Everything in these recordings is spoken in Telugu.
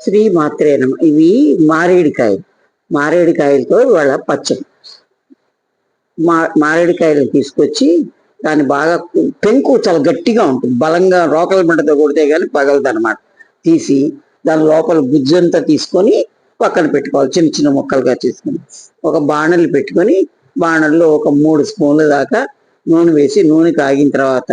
శ్రీ మాత్రేనమ ఇవి మారేడికాయలు. మారేడికాయలతో ఇవాళ పచ్చడి. మా మారేడికాయలు తీసుకొచ్చి దాన్ని బాగా పెంకు చాలా గట్టిగా ఉంటుంది. బలంగా రోకల మంటతో కొడితే కానీ పగలదన్నమాట. తీసి దాని లోపల గుజ్జంతా తీసుకొని పక్కన పెట్టుకోవాలి. చిన్న చిన్న ముక్కలుగా చేసుకొని. ఒక బాణలు పెట్టుకొని బాణల్లో ఒక మూడు స్పూన్ల దాకా నూనె వేసి నూనె కాగిన తర్వాత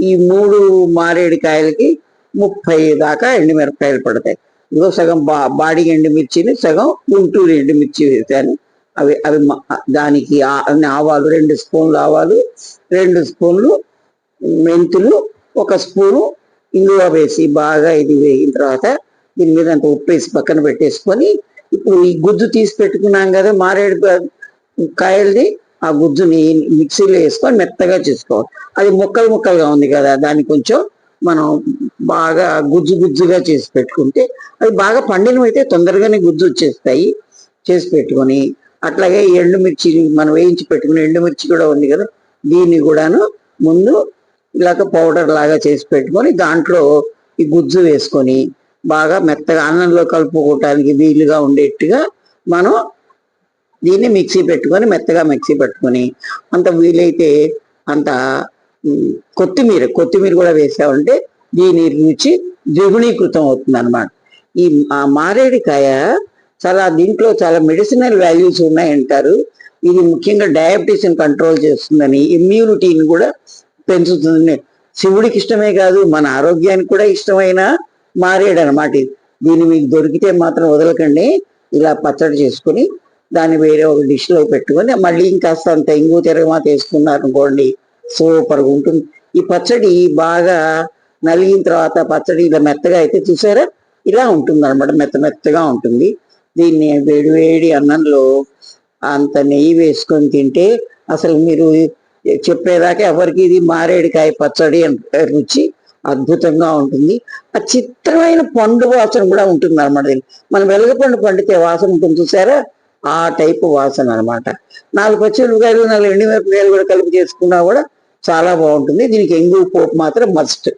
ఈ మూడు మారేడికాయలకి ముప్పై దాకా ఎండుమిరపకాయలు పడతాయి. ఇదిగో సగం బా బాడీ ఎండుమిర్చిని సగం గుంటూరు ఎండుమిర్చి వేసాను. అవి అవి దానికి ఆవాలు రెండు స్పూన్లు ఆవాలు రెండు స్పూన్లు మెంతులు ఒక స్పూను ఇంగువ వేసి బాగా ఇది వేగిన తర్వాత దీని మీద అంత ఉప్పు వేసి పక్కన పెట్టేసుకొని ఇప్పుడు ఈ గుజ్జు తీసి పెట్టుకున్నాం కదా మారేడు కాయల్ది కాయలది ఆ గుజ్జుని మిక్సీలో వేసుకొని మెత్తగా చేసుకోవాలి. అది ముక్కలు ముక్కలుగా ఉంది కదా దాన్ని కొంచెం మనం బాగా గుజ్జు గుజ్జుగా చేసి పెట్టుకుంటే అది బాగా పండినవైతే తొందరగానే గుజ్జు వచ్చేస్తాయి. చేసి పెట్టుకొని అట్లాగే ఎండుమిర్చి మనం వేయించి పెట్టుకుని ఎండుమిర్చి కూడా ఉంది కదా దీన్ని కూడాను ముందు ఇలాగ పౌడర్ లాగా చేసి పెట్టుకొని దాంట్లో ఈ గుజ్జు వేసుకొని బాగా మెత్తగా అన్నంలో కలుపుకోవటానికి వీలుగా ఉండేట్టుగా మనం దీన్ని మిక్సీ పెట్టుకొని మెత్తగా మిక్సీ పెట్టుకొని అంత వీలైతే అంత కొత్తిమీర కొత్తిమీర కూడా వేసామంటే దీని రుచి ద్విగుణీకృతం అవుతుంది అనమాట ఈ ఆ మారేడికాయ చాలా దీంట్లో చాలా మెడిసినల్ వాల్యూస్ ఉన్నాయంటారు. ఇది ముఖ్యంగా డయాబెటీస్ని కంట్రోల్ చేస్తుందని ఇమ్యూనిటీని కూడా పెంచుతుంది శివుడికి ఇష్టమే కాదు మన ఆరోగ్యానికి కూడా ఇష్టమైన మారేడు అనమాట ఇది. దీన్ని మీకు దొరికితే మాత్రం వదలకండి. ఇలా పచ్చడి చేసుకొని దాన్ని వేరే ఒక డిష్లో పెట్టుకొని మళ్ళీ ఇంకాస్త అంత ఇంగు తిరగమాత వేసుకున్నారు అనుకోండి సూపర్గా ఉంటుంది. ఈ పచ్చడి బాగా నలిగిన తర్వాత పచ్చడి ఇలా మెత్తగా అయితే చూసారా? ఇలా ఉంటుంది అనమాట మెత్త మెత్తగా ఉంటుంది. దీన్ని వేడి వేడి అన్నంలో అంత నెయ్యి వేసుకొని తింటే అసలు మీరు చెప్పేదాకా ఎవరికి ఇది మారేడికాయ పచ్చడి అంటే రుచి అద్భుతంగా ఉంటుంది. ఆ చిత్రమైన పండు వాసన కూడా ఉంటుంది అనమాట మనం వెలగపండు పండితే వాసన ఉంటుంది చూసారా? ఆ టైపు వాసన అనమాట నాలుగు పచ్చిమిరపకాయలు నాలుగు ఎండుమిరపకాయలు కూడా కలిపి చేసుకున్నా కూడా చాలా బాగుంటుంది. దీనికి ఎంగు పోపు మాత్రం మస్ట్